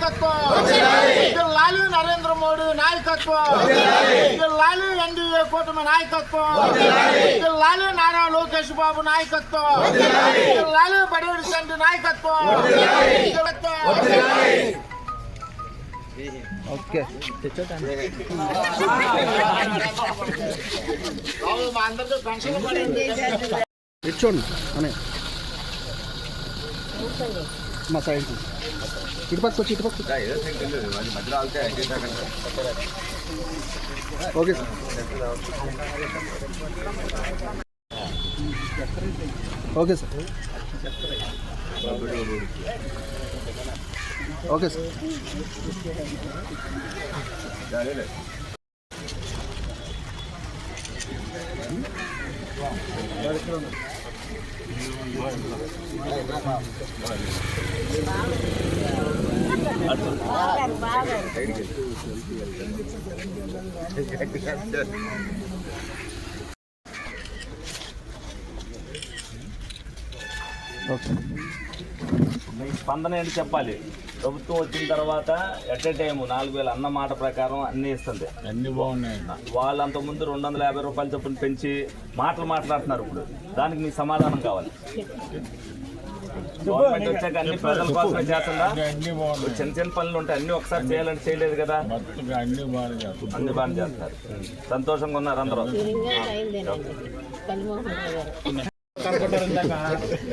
నాయకత్వం. లాలి నరేంద్ర మోడీ నాయకత్వం. లాలి ఎన్డీఏ కూటమి నాయకత్వం. లాలి నారా లోకేష్ బాబు నాయకత్వం. లాలి బడేడు చండి నాయకత్వం. ఓకే. బాబు, మా అందరికీ పెన్షన్ పడింది ఇచ్చోండి. అనే. మా సైడ్ ఇటు పక్క వచ్చి ఇటు పక్క okay sir okay sir okay sir okay మీ స్పందన ఏంటి చెప్పాలి? ప్రభుత్వం వచ్చిన తర్వాత ఎట్ ఏ టైం నాలుగు వేల అన్న మాట ప్రకారం అన్ని ఇస్తుంది. అన్ని బాగున్నాయి. వాళ్ళు అంత ముందు రెండు వందల యాభై రూపాయల చొప్పున పెంచి మాటలు మాట్లాడుతున్నారు ఇప్పుడు. దానికి మీ సమాధానం కావాలి. గవర్నమెంట్ వచ్చాక అన్ని ప్రజల కోసమే చేస్తుందా? చిన్న చిన్న పనులు ఉంటాయి. అన్ని ఒకసారి చేయాలంటే చేయలేదు కదా? అన్ని బాగా చేస్తారు సంతోషంగా ఉన్నారు అందరూ.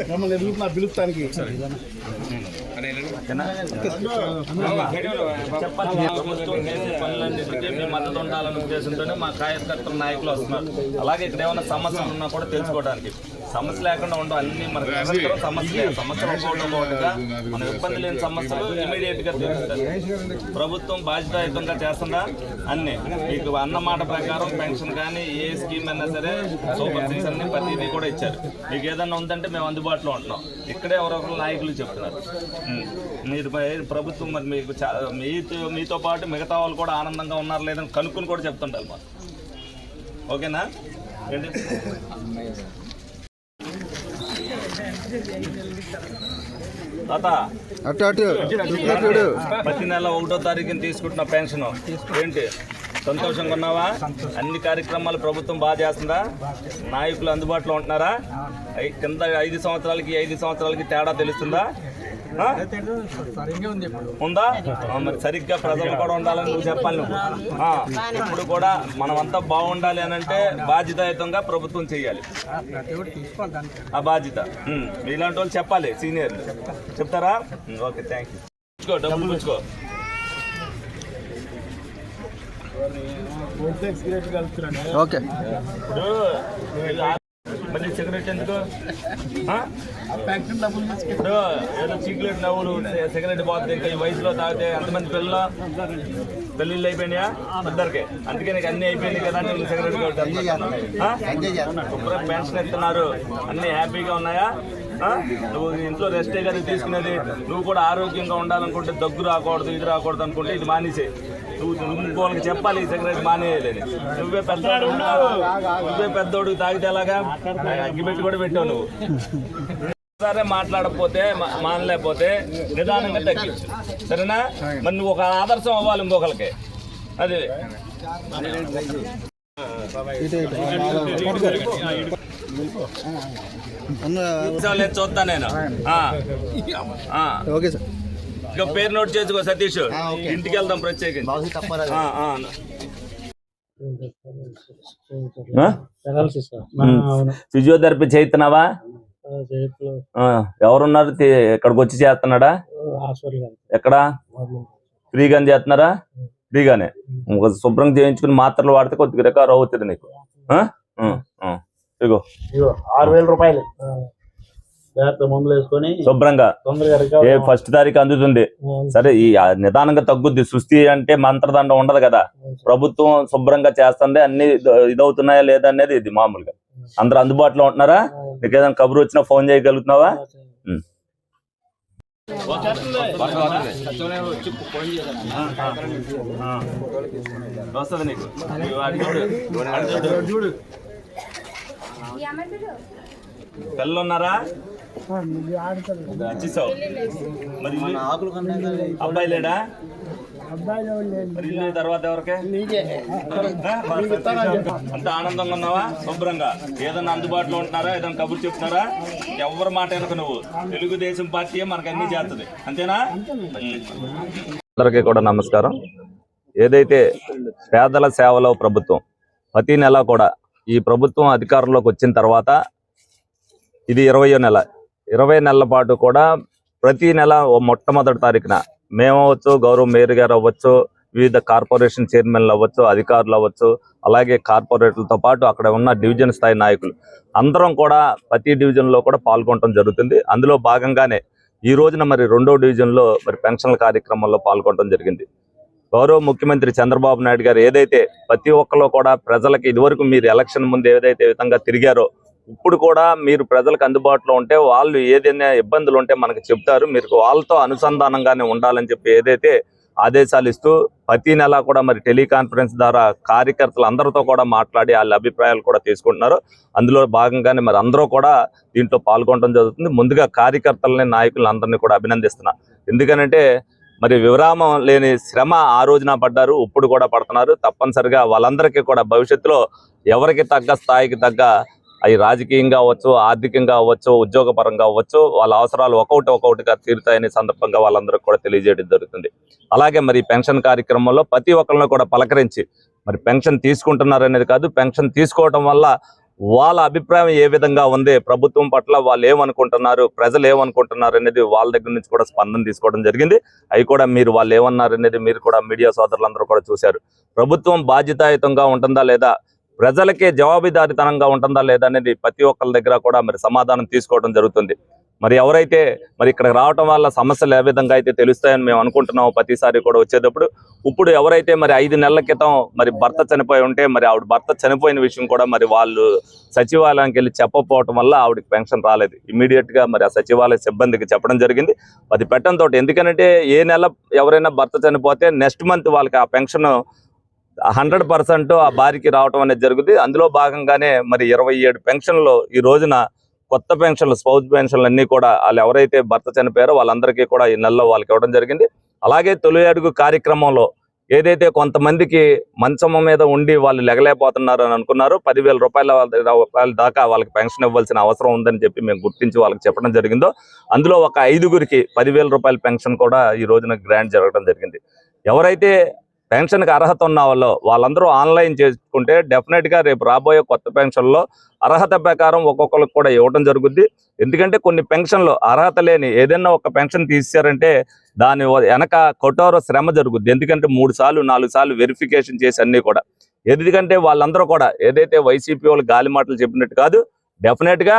మమ్మల్ని ఎదుగుతున్నా? చెప్పాలి మద్దతు ఉండాలనే ఉద్దేశంతోనే మా కార్యకర్తల నాయకులు వస్తున్నారు. అలాగే ఇక్కడ ఏమైనా సమస్యలు ఉన్నా కూడా తెలుసుకోవడానికి. సమస్య లేకుండా ఉండవు. అన్ని మనకి సమస్య సమస్యలు ఒక్కొక్కటిగా మన ఇబ్బంది లేని సమస్యలు ఇమీడియట్గా తెలుస్తాయి ప్రభుత్వం బాధ్యతాయుతంగా చేస్తుందా? అన్ని. మీకు అన్న మాట ప్రకారం పెన్షన్ కానీ ఏ స్కీమ్ అయినా సరే సూపర్ సిక్స్ అన్ని ప్రతిదీ కూడా ఇచ్చారు. మీకు ఏదన్నా ఉందంటే మేము అందుబాటులో ఉంటున్నాం. ఇక్కడే ఎవరొకరు నాయకులు చెప్తున్నారు. మీరు మరి ప్రభుత్వం మరి మీకు మీతో మీతో పాటు మిగతా వాళ్ళు కూడా ఆనందంగా ఉన్నారు లేదని కనుక్కొని కూడా చెప్తుంటారు మాకు. ఓకేనా? ఏంటి? అటు అటు. ప్రతి నెల ఒకటో తారీఖున తీసుకుంటున్న పెన్షన్ ఏంటి? సంతోషంగా ఉన్నావా? అన్ని కార్యక్రమాలు ప్రభుత్వం బాగా చేస్తుందా? నాయకులు అందుబాటులో ఉంటున్నారా? కింద ఐదు సంవత్సరాలకి ఐదు సంవత్సరాలకి తేడా తెలుస్తుందా? ఉందా? మరి సరిగ్గా ప్రజలు కూడా ఉండాలని నువ్వు చెప్పాలి నువ్వు. ఇప్పుడు కూడా మనమంతా బాగుండాలి అని అంటే బాధ్యతాయుతంగా ప్రభుత్వం చేయాలి ఆ బాధ్యత. మీలాంటి వాళ్ళు చెప్పాలి సీనియర్లు. చెప్తారా? ఓకే థ్యాంక్ యూ డబ్బులు పుచ్చుకో. ఓకే. మళ్ళీ సిగరెట్ ఎందుకు? ఆ? ఇప్పుడు ఏదో చీకులేట్ నవ్వులు సిగరెట్ పోతుంది ఇంకా ఈ వయసులో తాగితే ఎంతమంది పిల్లలు? పెళ్ళిళ్ళు అయిపోయినాయా? ఇద్దరికి అందుకే నీకు అన్ని అయిపోయినాయి కదా నేను సిగరెట్ శుభ్రం పెన్షన్ ఇస్తున్నారు. అన్ని హ్యాపీగా ఉన్నాయా? నువ్వు ఇంట్లో రెస్టే కదా తీసుకునేది. నువ్వు కూడా ఆరోగ్యంగా ఉండాలనుకుంటే దగ్గు రాకూడదు ఇది రాకూడదు అనుకుంటే ఇది మానేసే ఇంకోళ్ళకి చెప్పాలి ఈ సిగరెట్ మానేయాలని నువ్వే పెద్దోడు నువ్వే పెద్దోడు తాగితే ఎలాగా? అగ్గిపెట్టి కూడా పెట్టావు నువ్వు. సరే మాట్లాడకపోతే మానలేకపోతే నిదానంగా తగ్గించు. సరేనా? మరి నువ్వు ఒక ఆదర్శం అవ్వాలి ఇంకొకరికి అది. చూస్తా నేను. Okay sir. ఇక పేరు నోట్ చేసుకో సతీష్. ఇంటికి వెళ్దాం? ఉమ్. ఫిజియోథెరపీ చేస్తున్నావా ఆ, ఎవరున్నారు? ఇక్కడికి వచ్చి చేస్తున్నాడా? ఎక్కడ? ఫ్రీగానే చేస్తున్నారా? ఫ్రీగానే. శుభ్రం చేయించుకుని మాత్రలు వాడితే కొద్దిగా రికవర్ అవుతుంది నీకు. ఇగో. ఆరు వేల రూపాయలు. శుభ్రంగా. ఏ ఫస్ట్ తారీఖు అందుతుంది. సరే ఈ నిదానంగా తగ్గుద్ది. సుస్థి అంటే మంత్రదండ ఉండదు కదా. ప్రభుత్వం శుభ్రంగా చేస్తుంది అన్ని ఇద- ఇదవుతున్నాయా లేదా అనేది ఇది మామూలుగా. అందరూ అందుబాటులో ఉంటున్నారా? నీకు ఏదైనా కబురు వచ్చినా ఫోన్ చేయగలుగుతున్నావా. వస్తుంది నీకు చూడు. పిల్లలు ఉన్నారా వచ్చేసావు మరి ఇల్లు? అబ్బాయి లేడా? ఇల్లు తర్వాత ఎవరికి? అంత ఆనందంగా ఉన్నావా? శుభ్రంగా. ఏదైనా అందుబాటులో ఉంటున్నారా? ఏదైనా కబుర్ చెప్తున్నారా? ఎవరి మాట వెనక నువ్వు? తెలుగుదేశం పార్టీ మనకు అన్ని చేస్తుంది. అంతేనా? అందరికీ కూడా నమస్కారం. ఏదైతే పేదల సేవలో ప్రభుత్వం ప్రతి నెల కూడా ఈ ప్రభుత్వం అధికారంలోకి వచ్చిన తర్వాత ఇది ఇరవయో నెల. ఇరవై నెలల పాటు కూడా ప్రతి నెల మొట్టమొదటి తారీఖున మేము అవ్వచ్చు గౌరవ మేయర్ గారు అవ్వచ్చు వివిధ కార్పొరేషన్ చైర్మన్లు అవ్వచ్చు అధికారులు అవ్వచ్చు అలాగే కార్పొరేటర్లతో పాటు అక్కడ ఉన్న డివిజన్ స్థాయి నాయకులు అందరం కూడా ప్రతి డివిజన్లో కూడా పాల్గొనడం జరుగుతుంది. అందులో భాగంగానే ఈ రోజున మరి రెండో డివిజన్లో మరి పెన్షన్ల కార్యక్రమంలో పాల్గొనడం జరిగింది. గౌరవ ముఖ్యమంత్రి చంద్రబాబు నాయుడు గారు ఏదైతే ప్రతి ఒక్కరు కూడా ప్రజలకు ఇదివరకు మీరు ఎలక్షన్ ముందు ఏదైతే విధంగా తిరిగారో ఇప్పుడు కూడా మీరు ప్రజలకు అందుబాటులో ఉంటే వాళ్ళు ఏదైనా ఇబ్బందులు ఉంటే మనకు చెప్తారు. మీరు వాళ్ళతో అనుసంధానంగానే ఉండాలని చెప్పి ఏదైతే ఆదేశాలు ఇస్తూ ప్రతి నెల కూడా మరి టెలికాన్ఫరెన్స్ ద్వారా కార్యకర్తలు అందరితో కూడా మాట్లాడి వాళ్ళ అభిప్రాయాలు కూడా తీసుకుంటున్నారు. అందులో భాగంగానే మరి అందరూ కూడా దీంట్లో పాల్గొనడం జరుగుతుంది. ముందుగా కార్యకర్తలని నాయకులను అందరినీ కూడా అభినందిస్తున్నా. ఎందుకనంటే మరి విరామం లేని శ్రమ ఆ రోజున పడ్డారు. ఇప్పుడు కూడా పడుతున్నారు. తప్పనిసరిగా వాళ్ళందరికీ కూడా భవిష్యత్తులో ఎవరికి తగ్గ స్థాయికి తగ్గ అవి రాజకీయంగా అవ్వచ్చు ఆర్థికంగా అవ్వచ్చు ఉద్యోగపరంగా అవ్వచ్చు వాళ్ళ అవసరాలు ఒకటి ఒకటిగా తీరుతాయనే సందర్భంగా వాళ్ళందరికీ కూడా తెలియజేయడం జరుగుతుంది. అలాగే మరి పెన్షన్ కార్యక్రమంలో ప్రతి ఒక్కరిని కూడా పలకరించి మరి పెన్షన్ తీసుకుంటున్నారనేది కాదు పెన్షన్ తీసుకోవటం వల్ల వాళ్ళ అభిప్రాయం ఏ విధంగా ఉంది ప్రభుత్వం పట్ల వాళ్ళు ఏమనుకుంటున్నారు ప్రజలు ఏమనుకుంటున్నారు అనేది వాళ్ళ దగ్గర నుంచి కూడా స్పందన తీసుకోవడం జరిగింది. అవి కూడా మీరు వాళ్ళు ఏమన్నారు అనేది మీరు కూడా మీడియా సోదరులందరూ కూడా చూశారు. ప్రభుత్వం బాధ్యతాయుతంగా ఉంటుందా లేదా ప్రజలకే జవాబుదారితనంగా ఉంటుందా లేదా అనేది ప్రతి ఒక్కరి దగ్గర కూడా మరి సమాధానం తీసుకోవడం జరుగుతుంది. మరి ఎవరైతే మరి ఇక్కడ రావటం వల్ల సమస్యలు ఏ విధంగా అయితే తెలుస్తాయని మేము అనుకుంటున్నాము ప్రతిసారి కూడా వచ్చేటప్పుడు ఇప్పుడు ఎవరైతే మరి ఐదు నెలల క్రితం మరి భర్త చనిపోయి ఉంటే మరి ఆవిడ భర్త చనిపోయిన విషయం కూడా మరి వాళ్ళు సచివాలయానికి వెళ్ళి చెప్పకపోవటం వల్ల ఆవిడకి పెన్షన్ రాలేదు. ఇమీడియట్గా మరి ఆ సచివాలయ సిబ్బందికి చెప్పడం జరిగింది. అది పెట్టడంతో ఎందుకంటే ఏ నెల ఎవరైనా భర్త చనిపోతే నెక్స్ట్ మంత్ వాళ్ళకి ఆ పెన్షన్ హండ్రెడ్ పర్సెంట్ ఆ భార్యకి రావటం అనేది జరుగుతుంది అందులో భాగంగానే మరి ఇరవై ఏడు పెన్షన్లు ఈ రోజున కొత్త పెన్షన్లు స్పౌజ్ పెన్షన్లు అన్ని కూడా వాళ్ళు ఎవరైతే భర్త చనిపోయారో వాళ్ళందరికీ కూడా ఈ నెలలో వాళ్ళకి ఇవ్వడం జరిగింది. అలాగే తొలి అడుగు కార్యక్రమంలో ఏదైతే కొంతమందికి మంచం మీద ఉండి వాళ్ళు లెగలేకపోతున్నారు అని అనుకున్నారు పదివేల రూపాయల రూపాయల దాకా వాళ్ళకి పెన్షన్ ఇవ్వాల్సిన అవసరం ఉందని చెప్పి మేము గుర్తించి వాళ్ళకి చెప్పడం జరిగిందో అందులో ఒక ఐదుగురికి పదివేల రూపాయల పెన్షన్ కూడా ఈ రోజున గ్రాంట్ జరగడం జరిగింది. ఎవరైతే పెన్షన్కి అర్హత ఉన్న వాళ్ళు వాళ్ళందరూ ఆన్లైన్ చేసుకుంటే డెఫినెట్గా రేపు రాబోయే కొత్త పెన్షన్లో అర్హత ప్రకారం ఒక్కొక్కరికి కూడా ఇవ్వడం జరుగుద్ది. ఎందుకంటే కొన్ని పెన్షన్లు అర్హత లేని ఏదైనా ఒక పెన్షన్ తీసారంటే దాని వెనక కఠోర శ్రమ జరుగుద్ది. ఎందుకంటే మూడు సార్లు నాలుగు సార్లు వెరిఫికేషన్ చేసి అన్ని కూడా. ఎందుకంటే వాళ్ళందరూ కూడా ఏదైతే వైసీపీ వాళ్ళు గాలి మాటలు చెప్పినట్టు కాదు డెఫినెట్గా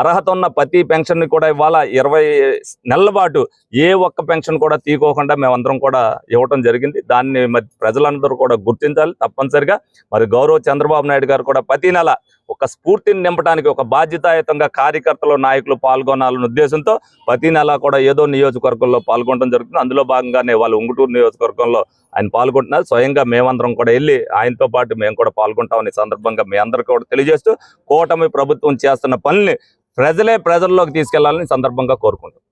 అర్హత ఉన్న ప్రతి పెన్షన్ కూడా ఇవాళ ఇరవై నెలల పాటు ఏ ఒక్క పెన్షన్ కూడా తీసుకోకుండా మేమందరం కూడా ఇవ్వటం జరిగింది. దాన్ని మరి ప్రజలందరూ కూడా గుర్తించాలి తప్పనిసరిగా. మరి గౌరవ చంద్రబాబు నాయుడు గారు కూడా ప్రతి నెల ఒక స్ఫూర్తిని నింపడానికి ఒక బాధ్యతాయుతంగా కార్యకర్తలు నాయకులు పాల్గొనాలనే ఉద్దేశంతో ప్రతి నెల కూడా ఏదో నియోజకవర్గంలో పాల్గొనడం జరుగుతుంది. అందులో భాగంగానే వాళ్ళు ఉంగుటూరు నియోజకవర్గంలో ఆయన పాల్గొంటున్నారు. స్వయంగా మేమందరం కూడా వెళ్ళి ఆయనతో పాటు మేము కూడా పాల్గొంటామని ఈ సందర్భంగా మీ అందరికీ కూడా తెలియజేస్తూ కూటమి ప్రభుత్వం చేస్తున్న పనుల్ని ప్రజలే ప్రజల్లోకి తీసుకెళ్ళాలని ఈ సందర్భంగా కోరుకుంటాం